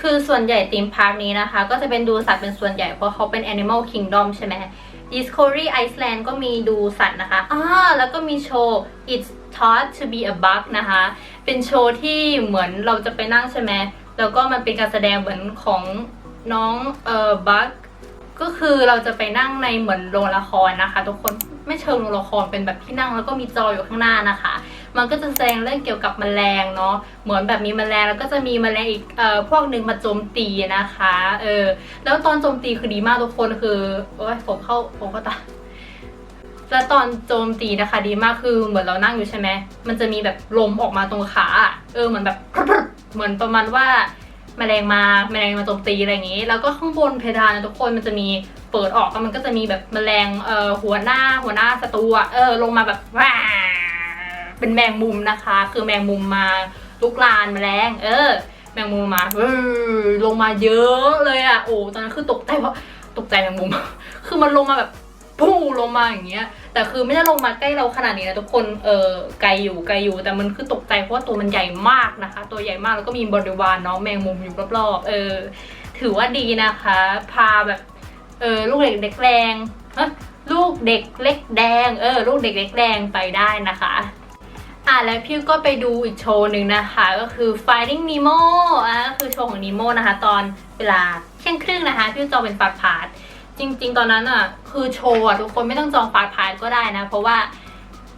คือส่วนใหญ่ธีมพาร์คนี้นะคะ ก็จะเป็นดูสัตว์เป็นส่วนใหญ่เพราะเขาเป็น Animal Kingdom ใช่ไหม Discovery Iceland ก็มีดูสัตว์นะคะอ่าแล้วก็มีโชว์ It's Thought to be a Bug นะคะ เป็นโชว์ที่เหมือนเราจะไปนั่งใช่ไหม แล้วก็มันเป็นการแสดงเหมือนของน้องเอ่อบัคก็คือเราจะไปนั่งในเหมือนโรงละครนะคะ ทุกคนไม่เชิงโรงละครเป็นแบบที่นั่งแล้วก็มีจออยู่ข้างหน้านะคะ มันก็จะแสดงเรื่องเกี่ยวกับแมลงเนาะเหมือนแบบมีแมลงแล้วก็จะมีแมลงอีกเอ่อพวกหนึ่งมาโจมตีนะคะเออแล้วตอนโจมตีคือดีมากทุกคนคือโอ้ยผมเข้าผมเข้าตาแล้วตอนโจมตีนะคะดีมากคือเหมือนเรานั่งอยู่ใช่ไหมมันจะมีแบบลมออกมาตรงขาเออเหมือนแบบเหมือนประมาณว่าแมลงมาแมลงมาโจมตีอะไรอย่างนี้ แล้วก็ข้างบนเพดานนะทุกคนมันจะมีเปิดออกแล้วมันก็จะมีแบบแมลงเอ่อหัวหน้าหัวหน้าศัตรูเออลงมาแบบว้า เป็นแมงมุมนะคะ คือแมงมุมมาลุกลานแมลงเออ แมงมุมมาเออลงมาเยอะเลยอะโอ้ตอนนั้นคือตกใจเพราะตกใจแมงมุม คือมันลงมาแบบพุ่งลงมาอย่างเงี้ย แต่คือไม่ได้ลงมาใกล้เราขนาดนี้นะทุกคน เออไกลอยู่ไกลอยู่ แต่มันคือตกใจเพราะว่าตัวมันใหญ่มากนะคะ ตัวใหญ่มากแล้วก็มีบริวารน้องแมงมุมอยู่รอบๆ เออ ถือว่าดีนะคะ พาแบบ เออลูกเด็กเล็กแดงฮะลูกเด็กเล็กแดง เออ ลูกเด็กเล็กแดงไปได้นะคะ อะแล้วพี่ก็ไปดูอีกโชว์หนึ่งนะคะ ก็คือ Finding Nemo อะคือโชว์ของ Nemo นะคะ ตอนเวลาเที่ยงครึ่งนะคะ พี่จองเป็นฟาสต์พาสจริง ๆ ตอนนั้นอะคือโชว์อะทุกคนไม่ต้องจองฟาสต์พาสก็ได้นะ เพราะว่า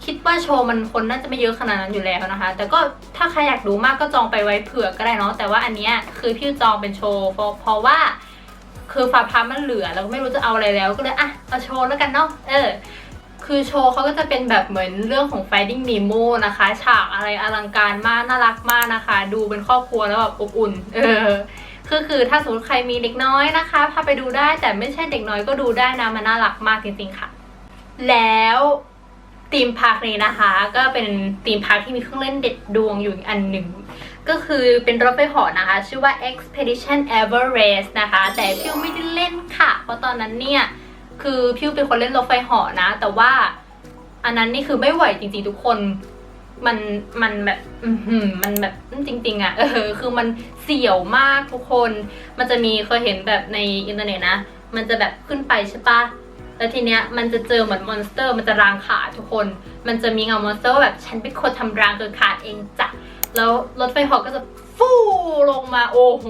คิดว่าโชว์มันคนน่าจะไม่เยอะขนาดนั้นอยู่แล้วนะคะ แต่ก็ถ้าใครอยากดูมากก็จองไปไว้เผื่อก็ได้เนาะแต่ว่าอันเนี้ยคือพี่จองเป็นโชว์เพราะเพราะว่าคือฟาพามันเหลือแล้วก็ไม่รู้จะเอาอะไรแล้วก็เลยอะเอาโชว์แล้วกันเนาะเออ คือโชว์เขาก็จะเป็นแบบเหมือนเรื่องของ Finding Nemo นะคะ ฉากอะไรอลังการมากน่ารักมากนะคะ ดูเป็นครอบครัวแล้วแบบอบอุ่น เออคือคือถ้าสมมติใครมีเด็กน้อยนะคะพาไปดูได้แต่ไม่ใช่เด็กน้อยก็ดูได้นะมันน่ารักมากจริงๆค่ะ แล้วธีมพาร์คนี้นะคะ ก็เป็นธีมพาร์คที่มีเครื่องเล่นเด็ดดวงอยู่อีกอันหนึ่งก็คือเป็นรถไฟเหาะนะคะ ชื่อว่า Expedition Everest นะคะ แต่พิวไม่ได้เล่นค่ะ เพราะตอนนั้นเนี่ย คือพิวเป็นคนเล่นรถไฟเหาะนะ แต่ว่าอันนั้นนี่คือไม่ไหวจริงๆทุกคนมันมันแบบมันแบบจริง ๆอะ่ะเออคือมันเสี่ยวมากทุกคน มันจะมีเคยเห็นแบบในอินเทอร์เน็ตนะ มันจะแบบขึ้นไปใช่ปะแล้วทีเนี้ยมันจะเจอเหมือนมอนสเตอร์ มันจะรางขาทุกคน มันจะมีเงามอนสเตอร์แบบฉันเป็นคนทำรางเธอขาดเองจ้ะแล้วรถไฟเหาะก็จะฟู่ลงมาโอ้โห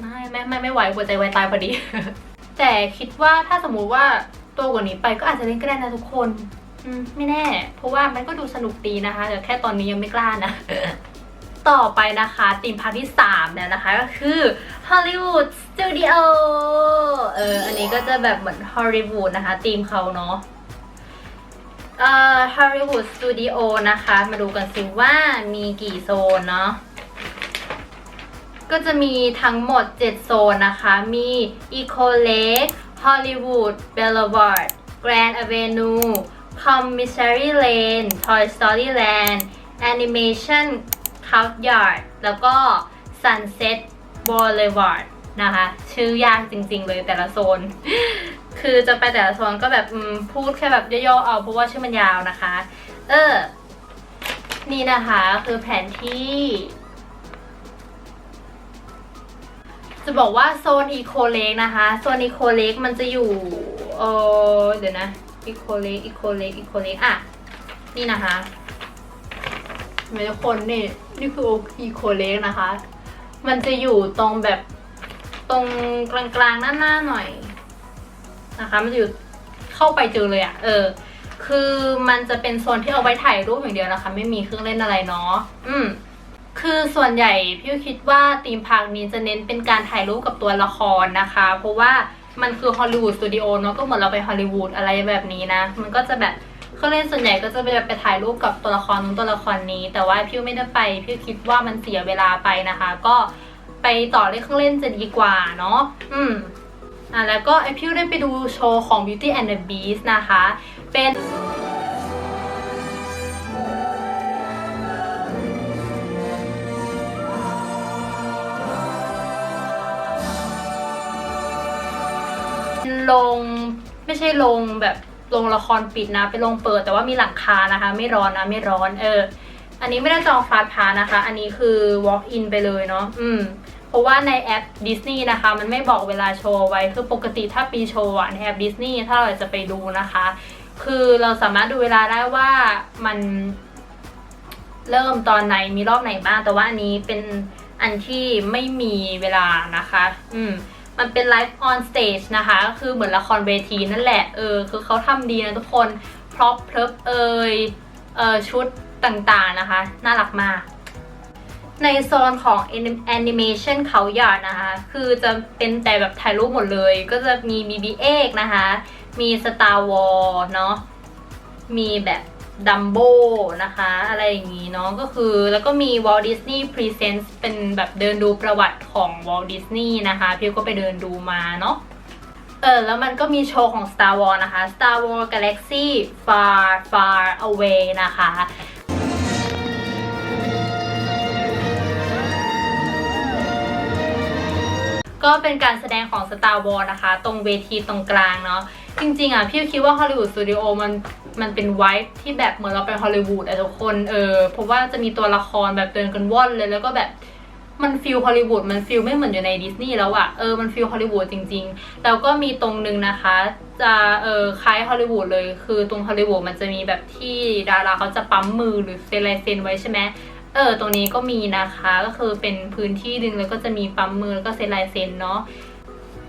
ไม่ไม่ไม่ไม่ไหวหัวใจวายตายพอดี แต่คิดว่าถ้าสมมุติว่าโตกว่านี้ไปก็อาจจะเล่นก็ได้นะทุกคน อืมไม่แน่ เพราะว่ามันก็ดูสนุกดีนะคะ แต่แค่ตอนนี้ยังไม่กล้านะ ต่อไปนะคะธีมพาร์ทที่3เนี่ยนะคะ ก็คือ Hollywood Studio เอออันนี้ก็จะแบบเหมือน Hollywood นะคะธีมเขาเนาะเอ่อ Hollywood Studio นะคะ มาดูกันสิว่ามีกี่โซนเนาะ ก็จะมีทั้งหมด 7 โซนนะคะ มี Eco Lake Hollywood Boulevard Grand Avenue Commissary Lane Toy Story Land Animation Courtyard แล้วก็ Sunset Boulevard นะคะ ชื่อยากจริงๆเลยแต่ละโซน คือจะไปแต่ละโซนก็แบบพูดแค่แบบย่อๆเอาเพราะว่าชื่อมันยาวนะคะ เออ นี่นะคะคือแผนที่ จะบอกว่าโซนอีโคเลกนะคะ โซนอีโคเลกมันจะอยู่เออเดี๋ยวนะอีโคเลกอีโคเลกอีโคเลกอะ นี่นะคะเห็นไหมทุกคนนี่นี่คืออีโคเลกนะคะ มันจะอยู่ตรงแบบตรงกลางๆหน้าๆหน่อยนะคะ มันจะอยู่เข้าไปเจอเลยอะ่ะ เออ คือมันจะเป็นโซนที่เอาไว้ถ่ายรูปอย่างเดียวนะคะ ไม่มีเครื่องเล่นอะไรเนาะอืม คือส่วนใหญ่พี่คิดว่าธีมพาร์คนี้จะเน้นเป็นการถ่ายรูปกับตัวละครนะคะ เพราะว่ามันคือฮอลลีวูดสตูดิโอเนาะก็เหมือนเราไปฮอลลีวูดอะไรแบบนี้นะ มันก็จะแบบเครื่องเล่นส่วนใหญ่ก็จะไปไปถ่ายรูปกับตัวละครนู้นตัวละครนี้ แต่ว่าพี่ไม่ได้ไปพี่คิดว่ามันเสียเวลาไปนะคะ ก็ไปต่อเล่นเครื่องเล่นจะดีกว่าเนาะอืมอะแล้วก็ไอพี่ได้ไปดูโชว์ของ Beauty and the Beast นะคะ เป็น ลงไม่ใช่ลงแบบลงละครปิดนะเป็นลงเปิดแต่ว่ามีหลังคานะคะ ไม่ร้อนนะไม่ร้อนเออ อันนี้ไม่ได้จองฟาสพานะคะ อันนี้คือ walk in ไปเลยเนาะอืมเพราะว่าในแอปดิสนีย์นะคะ มันไม่บอกเวลาโชว์ไว้คือปกติถ้าปีโชว์ในแอปดิสนีย์ถ้าเราจะไปดูนะคะ คือเราสามารถดูเวลาได้ว่ามันเริ่มตอนไหนมีรอบไหนบ้างแต่ว่าอันนี้เป็นอันที่ไม่มีเวลานะคะ อืม มันเป็นไลฟ์ออนสเตจนะคะก็คือเหมือนละครเวทีนั่นแหละ เออ คือเขาทำดีนะทุกคน พร็อพเพลิบเอยเออชุดต่างๆนะคะ น่ารักมาก ในโซนของแอนิเมชันเขาหยาดนะคะ คือจะเป็นแต่แบบถ่ายรูปหมดเลย ก็จะมี BB-8 นะคะ มี Star Wars เนาะ มีแบบ ดัมโบนะคะ อะไรอย่างนี้เนาะก็คือแล้วก็มี Walt Disney Presents เป็นแบบเดินดูประวัติของ Walt Disney นะคะ พี่ก็ไปเดินดูมาเนาะเออแล้วมันก็มีโชว์ของ Star Wars นะคะ Star Wars Galaxy Far Far Away นะคะก็เป็นการแสดงของ Star Wars นะคะ ตรงเวทีตรงกลางเนาะจริงๆอะพี่คิดว่าฮอลลีวูดสตูดิโอมัน มันเป็นไวท์ที่แบบเหมือนเราไปฮอลลีวูดอะทุกคนเออเพราะว่าจะมีตัวละครแบบเดินกันว่อนเลยแล้วก็แบบมันฟิลฮอลลีวูดมันฟิลไม่เหมือนอยู่ในดิสนีย์แล้วอะเออมันฟิลฮอลลีวูดจริงๆ แล้วก็มีตรงนึงนะคะ จะเออคล้ายฮอลลีวูดเลย คือตรงฮอลลีวูดมันจะมีแบบที่ดาราเขาจะปั๊มมือหรือเซ็นลายเซ็นไว้ใช่ไหมเออตรงนี้ก็มีนะคะก็คือเป็นพื้นที่หนึ่งแล้วก็จะมีปั๊มมือแล้วก็เซ็นลายเซ็นเนาะ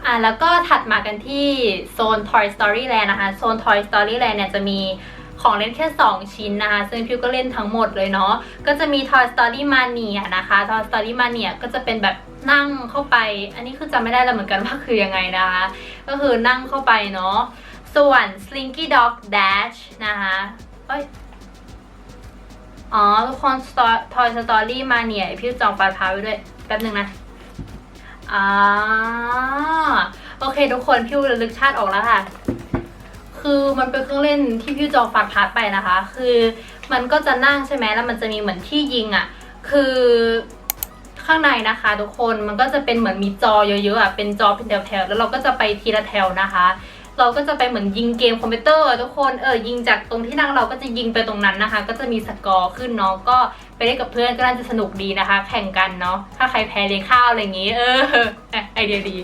อะแล้วก็ถัดมากันที่โซน Toy Story Land นะคะ โซน Toy Story Land เนี่ยจะมีของเล่นแค่ 2 ชิ้นนะคะ ซึ่งพิวก็เล่นทั้งหมดเลยเนาะ ก็จะมี Toy Story Mania นะคะ Toy Story Mania ก็จะเป็นแบบนั่งเข้าไป อันนี้คือจำไม่ได้แล้วเหมือนกันว่าคือยังไงนะคะ ก็คือนั่งเข้าไปเนาะ ส่วน Slinky Dog Dash นะคะเอ้ยอ๋อทุกคน Toy Story Mania พิวจองไฟล์พาไว้ด้วย แป๊บหนึ่งนะ อ่าโอเค ทุกคนพี่ระลึกชาติออกแล้วค่ะ คือมันเป็นเครื่องเล่นที่พี่จองฟัดพาร์ทไปนะคะ คือมันก็จะนั่งใช่ไหมแล้วมันจะมีเหมือนที่ยิงอะ่ะ คือข้างในนะคะ ทุกคนมันก็จะเป็นเหมือนมีจอเยอะๆอะเป็นจอเป็นแถวๆแล้วเราก็จะไปทีละแถวนะคะ เราก็จะไปเหมือนยิงเกมคอมพิวเตอร์ทุกคนเออยิงจากตรงที่นั่งเราก็จะยิงไปตรงนั้นนะคะ ก็จะมีสกอร์ขึ้นเนาะก็ไปเล่นกับเพื่อนก็น่าจะสนุกดีนะคะ แข่งกันเนาะถ้าใครแพ้เลี้ยงข้าวอะไรอย่างงี้ เออไอเดียดี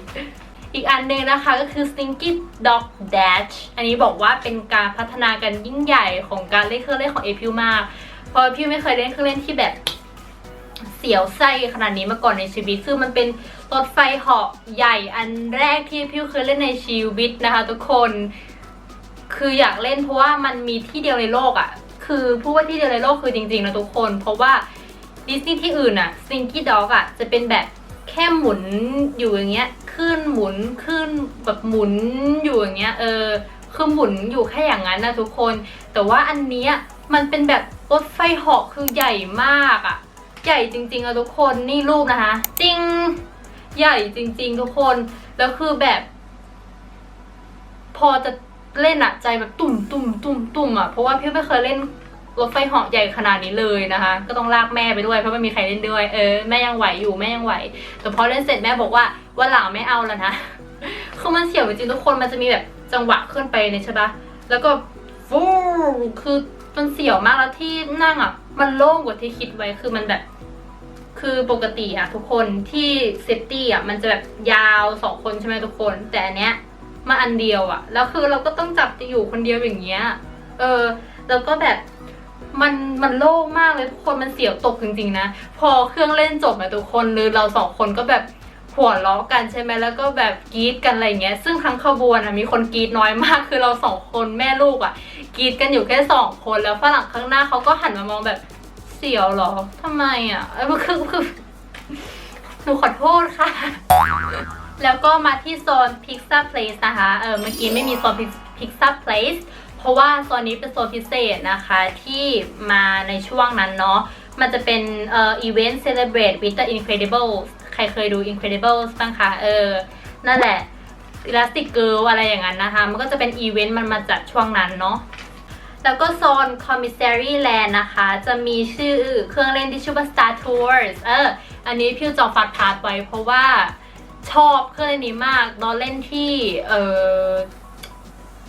อีกอันหนึ่งนะคะก็คือ Slinky Dog Dash อันนี้บอกว่าเป็นการพัฒนากันยิ่งใหญ่ของการเล่นเครื่องเล่นของเอพิวมาก เพราะพิวไม่เคยเล่นเครื่องเล่นที่แบบเสียวไส้ขนาดนี้มาก่อนในชีวิต คือมันเป็น รถไฟเหาะใหญ่อันแรกที่พิวเคยเล่นในชีวิตนะคะ ทุกคน คืออยากเล่นเพราะว่ามันมีที่เดียวในโลกอะ่ะ คือพูดว่าที่เดียวในโลกคือจริงๆนะทุกคน เพราะว่าดิสนีย์ที่อื่นอะ่ะ Slinky Dog อะจะเป็นแบบแค่หมุนอยู่อย่างเงี้ยขึ้นหมุนขึ้นแบบหมุนอยู่อย่างเงี้ยเออคือหมุนอยู่แค่อย่างนั้นนะทุกคน แต่ว่าอันเนี้ยมันเป็นแบบรถไฟเหาะคือใหญ่มากอะ่ะ ใหญ่จริงๆอะทุกคนนี่รูปนะคะ จริง ใหญ่จริง ๆ ทุกคน แล้วคือแบบ พอจะเล่นอะใจแบบตุ่มตุ่มตุ่มตุ่มอะเพราะว่าพี่ไม่เคยเล่นรถไฟเหาะใหญ่ขนาดนี้เลยนะคะ ก็ต้องลากแม่ไปด้วยเพราะไม่มีใครเล่นด้วย เออแม่ยังไหวอยู่แม่ยังไหว แต่พอเล่นเสร็จแม่บอกว่าว่าหลังไม่เอาแล้วนะคือมันเสียวจริงทุกคนมันจะมีแบบจังหวะขึ้นไปเนี่ยใช่ปะแล้วก็ฟูคือมันเสียวมากแล้วที่นั่งอะมันโล่งกว่าที่คิดไว้คือมันแบบ คือปกติอะทุกคนที่เซฟตี้อะมันจะแบบยาวสองคนใช่ไหมทุกคน แต่อันเนี้ยมาอันเดียวอะแล้วคือเราก็ต้องจับจะอยู่คนเดียวอย่างเงี้ย เออ แล้วก็แบบมันมันโล่งมากเลยทุกคนมันเสียวตกจริงๆนะ พอเครื่องเล่นจบอะทุกคนหรือเราสองคนก็แบบหัวล้อกันใช่ไหมแล้วก็แบบกรี๊ดกันอะไรเงี้ย ซึ่งทั้งขบวนอะมีคนกรี๊ดน้อยมากคือเราสองคนแม่ลูกอะกรี๊ดกันอยู่แค่สองคนแล้วฝรั่งข้างหน้าเขาก็หันมามองแบบ เสียวเหรอทำไมอะเออคือคือหนูขอโทษค่ะ แล้วก็มาที่โซน Pizza Place นะคะ เออเมื่อกี้ไม่มีโซน Pizza Place เพราะว่าโซนนี้เป็นโซนพิเศษนะคะ ที่มาในช่วงนั้นเนาะ มันจะเป็นเอ่อ event celebrate with the Incredibles ใครเคยดู Incredibles บ้างคะ เออ นั่นแหละ Elastic Girl อะไรอย่างนั้นนะคะ มันก็จะเป็นอีเวนต์มันมาจากช่วงนั้นเนาะ แล้วก็โซน Commissary Land นะคะ จะมีชื่อเครื่องเล่นที่ชื่อว่า Star Tours เออ อันนี้พี่จองฟัดพาร์ทไว้เพราะว่าชอบเครื่องเล่นนี้มากตอนเล่นที่ เออ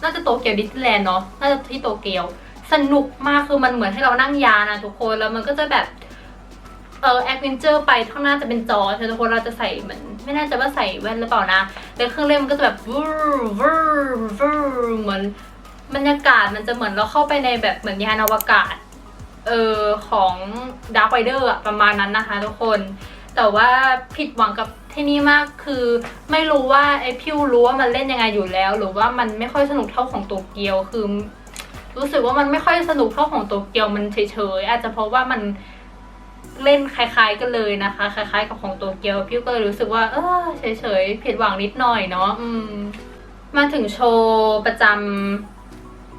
น่าจะโตเกียวดิสนีย์แลนด์เนาะ น่าจะที่โตเกียว สนุกมากคือมันเหมือนให้เรานั่งยานะทุกคน แล้วมันก็จะแบบ เออแอคเวนเจอร์ไปข้างหน้าจะเป็นจอใช่ทุกคนเราจะใส่เหมือนไม่แน่ใจว่าใส่แว่นหรือเปล่านะแล้วเครื่องเล่นมันก็จะแบบวูวูวูเหมือน บรรยากาศมันจะเหมือนเราเข้าไปในแบบเหมือนยานอวกาศเออของดาร์ k ไ i เดอร์ประมาณนั้นนะคะทุกคน แต่ว่าผิดหวังกับที่นี่มากคือไม่รู้ว่าไอพิวรู้ว่ามันเล่นยังไงอยู่แล้ว หรือว่ามันไม่ค่อยสนุกเท่าของโตเกียวคือ รู้สึกว่ามันไม่ค่อยสนุกเท่าของโตเกียวมันเฉยๆอาจจะเพราะว่ามันเล่นคล้ายๆกันเลยนะคะ คล้ายๆกับของโตเกียวพิวก็เลยรู้สึกว่า เออเฉยๆผิดหวังนิดหน่อยเนาะอืม มาถึงโชว์ประจำ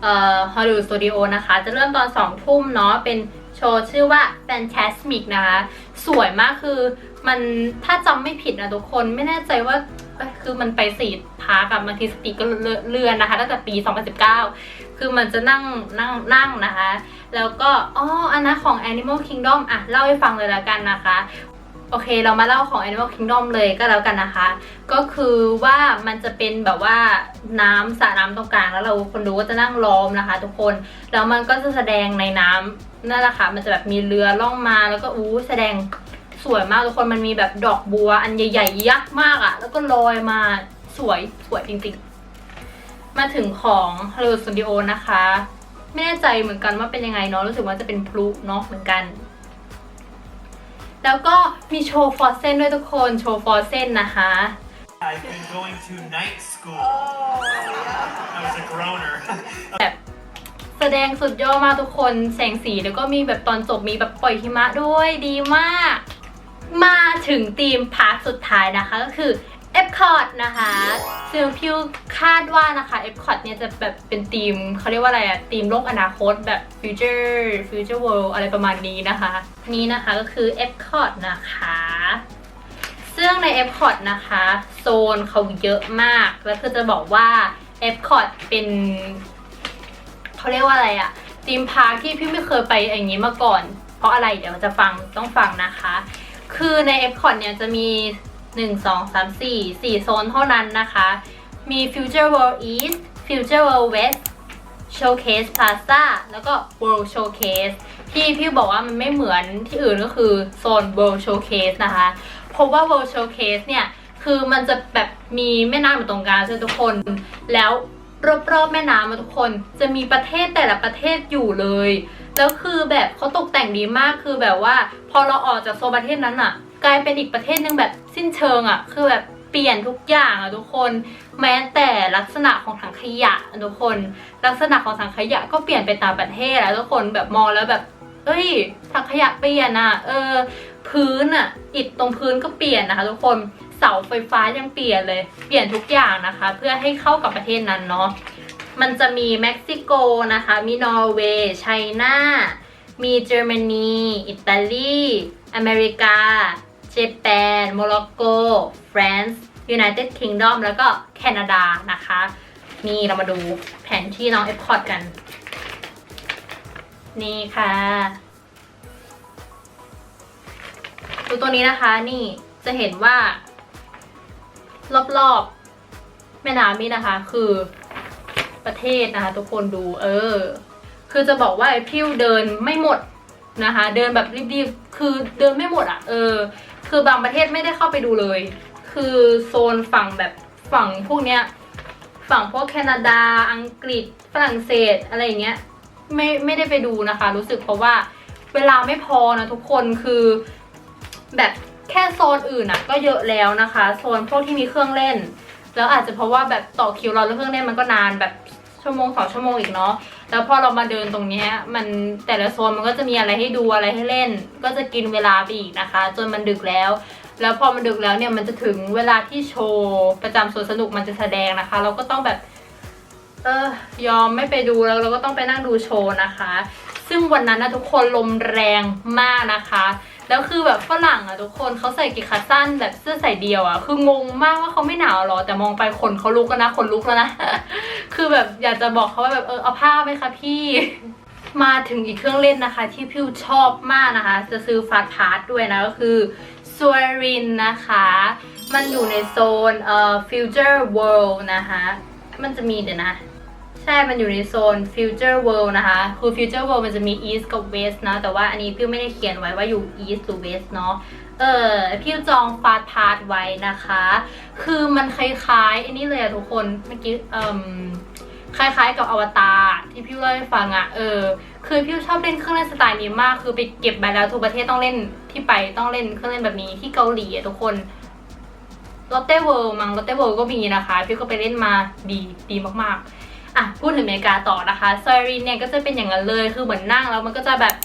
เอ่อ Hollywood Studio นะคะ จะเริ่มตอนสองทุ่มเนาะเป็นโชว์ชื่อว่า Fantasmic นะคะ สวยมากคือมันถ้าจำไม่ผิดนะทุกคนไม่แน่ใจว่าคือมันไปสีพาร์กับมาทีสติก็เลื่อนนะคะตั้งแต่ปี 2019 คือมันจะนั่งนั่งนั่งนะคะ แล้วก็อ๋ออันนั้นของ Animal Kingdom อะ เล่าให้ฟังเลยแล้วกันนะคะ โอเค เรามาเล่าของ Animal Kingdom เลยก็แล้วกันนะคะ ก็คือว่ามันจะเป็นแบบว่าน้ำสระน้ำตรงกลางแล้วเราคนดูก็จะนั่งล้อมนะคะ ทุกคน แล้วมันก็จะแสดงในน้ำนั่นแหละค่ะ มันจะแบบมีเรือล่องมาแล้วก็อู้แสดงสวยมากทุกคนมันมีแบบดอกบัวอันใหญ่ๆยักษ์มากอะ่ะ แล้วก็ลอยมาสวยสวยจริงๆ มาถึงของ Hollywood Studio นะคะ ไม่แน่ใจเหมือนกันว่าเป็นยังไงเนาะรู้สึกว่าจะเป็นพลุเนาะเหมือนกัน แล้วก็มีโชว์ฟอร์เซนด้วยทุกคนโชว์ฟอร์เซนนะคะ I've been going to night school. I was a groaner. แบบแสดงสุดยอดมากทุกคนแสงสีแล้วก็มีแบบตอนจบมีแบบปล่อยหิมะด้วยดีมาก มาถึงธีมพาร์ทสุดท้ายนะคะก็คือ e p c o t นะคะซึ่งพิวคาดว่านะคะ e p c o t เนี่ยจะแบบเป็นธีมเขาเรียกว่าอะไรอะธีมโลกอนาคตแบบ future future world อะไรประมาณนี้นะคะนี่นะคะก็คือ e p c o t นะคะซึ่งใน e p c o t นะคะ โซนเขาเยอะมาก แล้วคือจะบอกว่า e p c o t เป็นเขาเรียกว่าอะไรอะทีมพาร์คที่พี่ไม่เคยไปอย่างนี้มาก่อน เพราะอะไรเดี๋ยวจะฟังต้องฟังนะคะ คือใน e p c o t เนี่ยจะมี 1 2 3 4 4 โซนเท่านั้นนะคะ มี Future World East Future World West Showcase Plaza แล้วก็ World Showcase ที่พี่บอกว่ามันไม่เหมือนที่อื่นก็คือโซน World Showcase นะคะ เพราะว่า World Showcase เนี่ย คือมันจะแบบมีแม่น้ำอยู่ตรงกลางใช่ไหมทุกคน แล้วรอบๆแม่น้ำอะทุกคน จะมีประเทศแต่ละประเทศอยู่เลย แล้วคือแบบเขาตกแต่งดีมากคือแบบว่า พอเราออกจากโซนประเทศนั้นอะ กลายเป็นอีกประเทศหนึ่งแบบสิ้นเชิงอะคือแบบเปลี่ยนทุกอย่างอะทุกคน แม้แต่ลักษณะของถังขยะอะทุกคน ลักษณะของถังขยะก็เปลี่ยนไปตามประเทศแล้วทุกคนแบบมองแล้วแบบเอ้ยถังขยะเปลี่ยนอะเออ พื้นอะอิฐตรงพื้นก็เปลี่ยนนะคะ ทุกคนเสาไฟฟ้ายังเปลี่ยนเลย เปลี่ยนทุกอย่างนะคะ เพื่อให้เข้ากับประเทศนั้นเนาะมันจะมีเม็กซิโกนะคะ มีนอร์เวย์ไชน่ามีเยอรมนี อิตาลี อเมริกา เจแปนโมร็อกโกฟรานซ์ยูไนเต็ดคิงดอมแล้วก็แคนาดานะคะ นี่เรามาดูแผนที่น้องเอฟคอร์ดกัน นี่ค่ะดูตัวนี้นะคะนี่จะเห็นว่า รอบๆ แม่น้ำนี่นะคะ คือประเทศนะคะ ทุกคนดูเออ คือจะบอกว่าไอ้พิวเดินไม่หมดนะคะ เดินแบบรีบๆ คือเดินไม่หมดอะ่ะ เออ คือบางประเทศไม่ได้เข้าไปดูเลย คือโซนฝั่งแบบฝั่งพวกเนี้ย ฝั่งพวกแคนาดา อังกฤษ ฝรั่งเศสอะไรอย่างเงี้ย ไม่ไม่ได้ไปดูนะคะ รู้สึกเพราะว่าเวลาไม่พอนะทุกคนคือแบบแค่โซนอื่นอะก็เยอะแล้วนะคะ โซนพวกที่มีเครื่องเล่น แล้วอาจจะเพราะว่าแบบต่อคิวเราแล้วเครื่องเล่นมันก็นานแบบชั่วโมงสองชั่วโมงอีกเนาะ แล้วพอเรามาเดินตรงนี้มันแต่ละโซนมันก็จะมีอะไรให้ดูอะไรให้เล่น ก็จะกินเวลาไปอีกนะคะ จนมันดึกแล้ว แล้วพอมันดึกแล้วเนี่ยมันจะถึงเวลาที่โชว์ประจำสวนสนุกมันจะแสดงนะคะ เราก็ต้องแบบ เออยอมไม่ไปดูแล้วเราก็ต้องไปนั่งดูโชว์นะคะ ซึ่งวันนั้นนะทุกคนลมแรงมากนะคะ แล้วคือแบบฝรั่งอะทุกคนเขาใส่กิขาสั้นแบบเสื้อใส่เดียวอะ คืองงมากว่าเขาไม่หนาวหรอ แต่มองไปคนเขาลุกแล้วนะคนลุกแล้วนะ คือแบบอยากจะบอกเขาว่าแบบเออเอาผ้าไหมคะพี่มาถึงอีกเครื่องเล่นนะคะ ที่พิวชอบมากนะคะ จะซื้อฟาสต์พาสด้วยนะก็คือสวรินนะคะ มันอยู่ในโซนเอ่อ future world นะคะ มันจะมีเดี๋ยวนะ ใช่มันอยู่ในโซน Future World นะคะ คือ Future World มันจะมี East กับ West นะ แต่ว่าอันนี้พี่ไม่ได้เขียนไว้ว่าอยู่ East หรือ West เนาะเออพี่จองฟาสพาสไว้นะคะ คือมันคล้ายๆ อันนี้เลยอะทุกคน เมื่อกี้เอ่มคล้ายๆกับอวตารที่พี่เล่าให้ฟังอะเออ คือพี่ชอบเล่นเครื่องเล่นสไตล์นี้มาก คือไปเก็บไปแล้วทุกประเทศต้องเล่นที่ไปต้องเล่นเครื่องเล่นแบบนี้ที่เกาหลีอะทุกคนลอตเต้เวิลด์มังลอตเต้เวิลด์ก็มีนะคะ พี่ก็ไปเล่นมาดีดีมากๆ อะพูดถึงอเมริกาต่อนะคะซารีนเนี่ยก็จะเป็นอย่างนั้นเลยคือเหมือนนั่งแล้วมันก็จะแบบ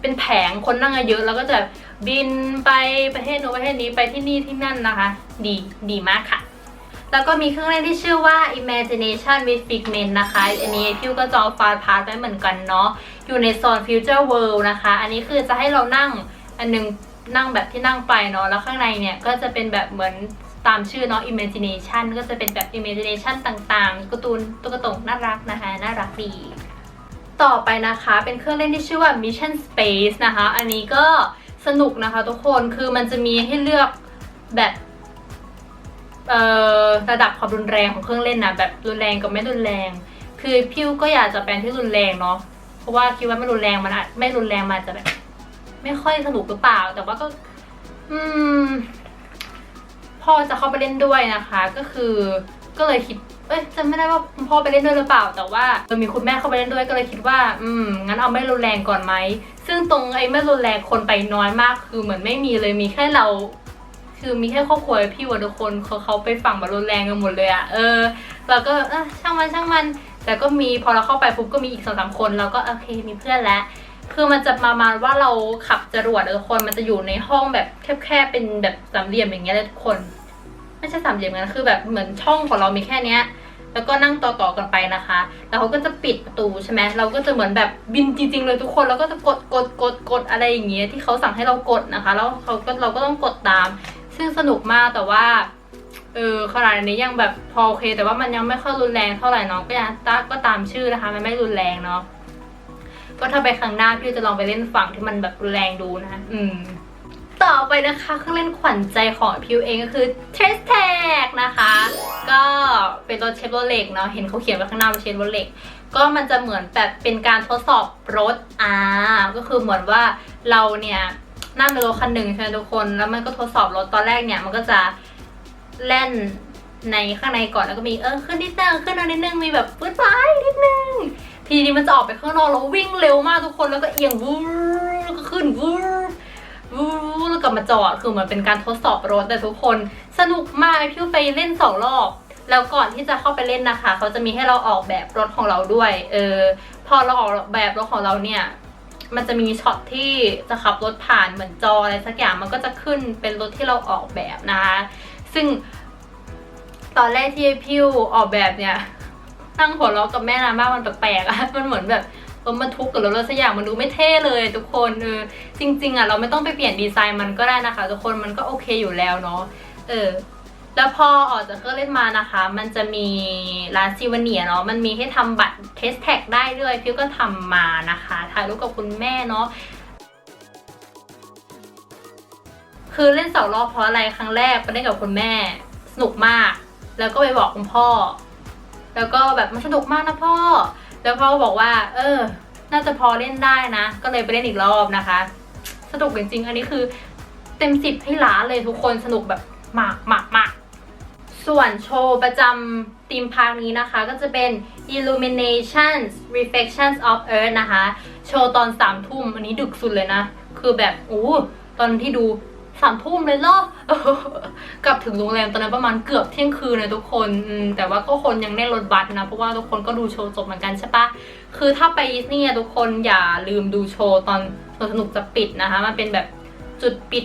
เป็นแผงคนนั่งเยอะแล้วก็จะบินไปประเทศโน้นประเทศนี้ไปที่นี่ที่นั่นนะคะ ดีดีมากค่ะ แล้วก็มีเครื่องเล่นที่ชื่อว่า Imagination with Figment นะคะ อันนี้พี่ก็จองฟาสพาร์ทไว้เหมือนกันเนาะอยู่ในโซน Future World นะคะ อันนี้คือจะให้เรานั่งอันหนึงนั่งแบบที่นั่งไปเนาะแล้วข้างในเนี่ยก็จะเป็นแบบเหมือน ตามชื่อเนาะ Imagination ก็จะเป็นแบบ Imagination ต่างๆการ์ตูนตุ๊กตาน่ารักนะคะ น่ารักดี ต่อไปนะคะเป็นเครื่องเล่นที่ชื่อว่า Mission Space นะคะ อันนี้ก็สนุกนะคะทุกคนคือมันจะมีให้เลือกแบบเอ่อระดับความรุนแรงของเครื่องเล่นนะแบบรุนแรงกับไม่รุนแรง คือพิวก็อยากจะเป็นที่รุนแรงเนาะเพราะว่าคิดว่าไม่รุนแรงมันอาจไม่รุนแรงมันจะแบบ ไม่ค่อยสนุกหรือเปล่า แต่ว่าก็ อืม พ่อจะเข้าไปเล่นด้วยนะคะ ก็คือก็เลยคิดเอ้ยจำไม่ได้ว่าคุณพ่อไปเล่นด้วยหรือเปล่า แต่ว่ามีคุณแม่เข้าไปเล่นด้วยก็เลยคิดว่า อืมงั้นเอาไม่รุนแรงก่อนไหมซึ่งตรงไอ้ไม่รุนแรงคนไปน้อยมาก คือเหมือนไม่มีเลยมีแค่เราคือมีแค่ครอบครัวพี่วันทุกคนเขาเขาไปฝั่งแบบรุนแรงกันหมดเลยอะเออเราก็เออช่างมันช่างมัน แต่ก็มีพอเราเข้าไปปุ๊บก็มีอีกสองสามคนเราก็โอเคมีเพื่อนแล้ว คือมันจะประมาณว่าเราขับจรวดเออคนมันจะอยู่ในห้องแบบแคบๆเป็นแบบสามเหลี่ยมอย่างเงี้ยเลยทุกคน ไม่ใช่สามเหลี่ยมกันคือแบบเหมือนช่องของเรามีแค่เนี้ย แล้วก็นั่งต่อๆกันไปนะคะ แล้วเขาก็จะปิดประตูใช่ไหมเราก็จะเหมือนแบบบินจริงๆเลยทุกคนแล้วก็จะกดกดกดกดอะไรอย่างเงี้ยที่เขาสั่งให้เรากดนะคะ แล้วเขาก็เราก็ต้องกดตาม ซึ่งสนุกมากแต่ว่าเออขนาดนี้ยังแบบพอโอเค แต่ว่ามันยังไม่ค่อยรุนแรงเท่าไหร่เนาะก็ยังตาก็ตามชื่อนะคะ มันไม่รุนแรงเนาะ ก็ถ้าไปครั้งหน้าพี่จะลองไปเล่นฝั่งที่มันแบบรุนแรงดูนะ อืม ต่อไปนะคะเครื่องเล่นขวัญใจของพิวเองก็คือ t r e s t a g นะคะ ก็เป็นรถเชฟโรเล็กเนาะเห็นเขาเขียนไว้ข้างหน้าว่าเชฟโรเล็กก็มันจะเหมือนแบบเป็นการทดสอบรถอ่าก็คือเหมือนว่าเราเนี่ยนั่งในรถคันหนึ่งใช่ไหมทุกคน แล้วมันก็ทดสอบรถตอนแรกเนี่ย มันก็จะแล่นในข้างในก่อนแล้วก็มีเออขึ้นนิดนึงขึ้นนิดนึงมีแบบฟื้นไปนิดนึง ทีนี้มันจะออกไปข้างนอกแล้ววิ่งเร็วมากทุกคนแล้วก็เอียงวูบก็ขึ้นวูบวู้แล้วกลับมาจอดคือเหมือนเป็นการทดสอบรถแต่ทุกคน สนุกมากพี่ไปเล่นสองรอบแล้วก่อนที่จะเข้าไปเล่นนะคะ เขาจะมีให้เราออกแบบรถของเราด้วย เออ พอเราออกแบบรถของเราเนี่ย มันจะมีช็อตที่จะขับรถผ่านเหมือนจออะไรสักอย่าง มันก็จะขึ้นเป็นรถที่เราออกแบบนะคะ ซึ่งตอนแรกที่พี่ออกแบบเนี่ย นั่งหัวเราะกับแม่นะมากมันแปลกๆอะมันเหมือนแบบรถบรรทุกกับรถอะไรสักอย่างมันดูไม่เท่เลยทุกคนเออจริง ๆอะเราไม่ต้องไปเปลี่ยนดีไซน์มันก็ได้นะคะ ทุกคนมันก็โอเคอยู่แล้วเนาะเออแล้วพอออกจากเครื่องเล่นมานะคะ มันจะมีร้านซีวเนียเนาะมันมีให้ทำบัตรเทสแท็กได้ด้วยพี่ก็ทำมานะคะถ่ายรูปกับคุณแม่เนาะคือเล่นสองรอบเพราะอะไรครั้งแรกไปเล่นกับคุณแม่สนุกมาก แล้วก็ไปบอกคุณพ่อ แล้วก็แบบมันสนุกมากนะพ่อ แล้วพ่อก็บอกว่า เออ น่าจะพอเล่นได้นะ ก็เลยไปเล่นอีกรอบนะคะ สนุกจริงๆ อันนี้คือเต็มสิบให้ล้านเลยทุกคนสนุกแบบมากมากมากส่วนโชว์ประจำทีมพาร์คนี้นะคะ ก็จะเป็น Illuminations Reflections of Earth นะคะ โชว์ตอนสามทุ่มอันนี้ดึกสุดเลยนะ คือแบบโอ้ตอนที่ดู สามทุ่มเลยเหรอกลับถึงโรงแรมตอนนั้นประมาณเกือบเที่ยงคืนเลยทุกคนแต่ว่าก็คนยังแน่รถบัสนะ เพราะว่าทุกคนก็ดูโชว์จบเหมือนกันใช่ปะคือถ้าไปดิสนีย์ทุกคนอย่าลืมดูโชว์ตอนสวนสนุกจะปิดนะคะ มันเป็นแบบจุดปิด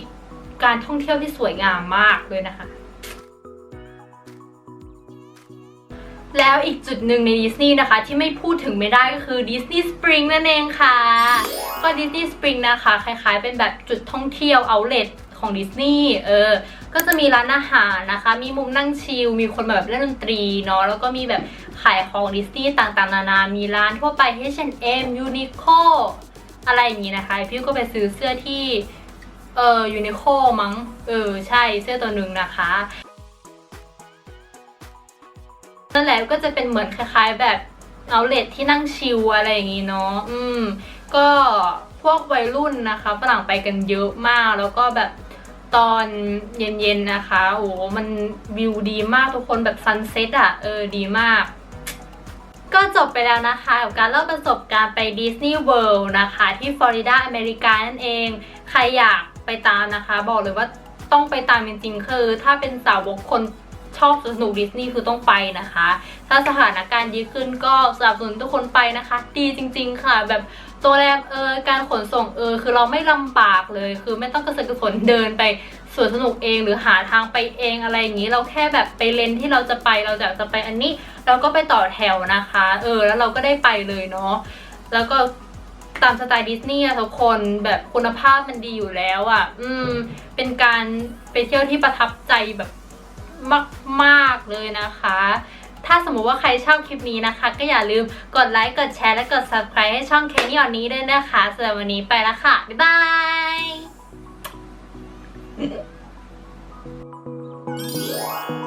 การท่องเที่ยวที่สวยงามมากเลยนะคะ แล้วอีกจุดหนึ่งในดิสนีย์นะคะ ที่ไม่พูดถึงไม่ได้ก็คือดิสนีย์สปริงนั่นเองค่ะ ก็ดิสนีย์สปริงนะคะ คล้ายๆ เป็นแบบจุดท่องเที่ยวเอาเล t ของดิสนีย์เออ ก็จะมีร้านอาหารนะคะ มีมุมนั่งชิล มีคนแบบเล่นดนตรีเนาะ แล้วก็มีแบบขายของดิสนีย์ต่างๆ นานา มีร้านทั่วไป H&M Uniqlo อะไรอย่างนี้นะคะ พี่ก็ไปซื้อเสื้อที่ เออ Uniqlo มั้ง เออ ใช่เสื้อตัวหนึ่งนะคะนั่นแหละก็จะเป็นเหมือนคล้ายๆแบบเอาเลทที่นั่งชิลอะไรอย่างงี้เนาะ อืม ก็พวกวัยรุ่นนะคะฝรั่งไปกันเยอะมากแล้วก็แบบ ตอนเย็นๆนะคะ โอ้โหมันวิวดีมากทุกคนแบบซันเซ็ตอะ เออ ดีมาก ก็จบไปแล้วนะคะกับการเล่าประสบการณ์ไปดิสนีย์เวิลด์นะคะ ที่ฟลอริดาอเมริกานั่นเอง ใครอยากไปตามนะคะ บอกเลยว่าต้องไปตามจริงๆคือ ถ้าเป็นสาวกคนชอบสนุกดิสนีย์คือต้องไปนะคะ ถ้าสถานการณ์ดีขึ้นก็สนับสนุนทุกคนไปนะคะ ดีจริง ๆ ค่ะแบบ ตัวแรมเออการขนส่งเออคือเราไม่ลำบากเลย คือไม่ต้องกระเสือกกระสนเดินไปสวนสนุกเองหรือหาทางไปเองอะไรอย่างนี้ เราแค่แบบไปเลนที่เราจะไปเราอยากจะไปอันนี้ เราก็ไปต่อแถวนะคะ เออ แล้วเราก็ได้ไปเลยเนาะแล้วก็ตามสไตล์ดิสนีย์ทุกคนแบบคุณภาพมันดีอยู่แล้วอะ่ะ อืม เป็นการไปเที่ยวที่ประทับใจแบบมาก ๆ เลยนะคะ ถ้าสมมุติว่าใครชอบคลิปนี้นะคะ ก็อย่าลืมกดไลค์ กดแชร์ และกด subscribe ให้ช่อง Kenny on นี้ด้วยนะคะสำหรับวันนี้ไปแล้วค่ะ บ๊ายบาย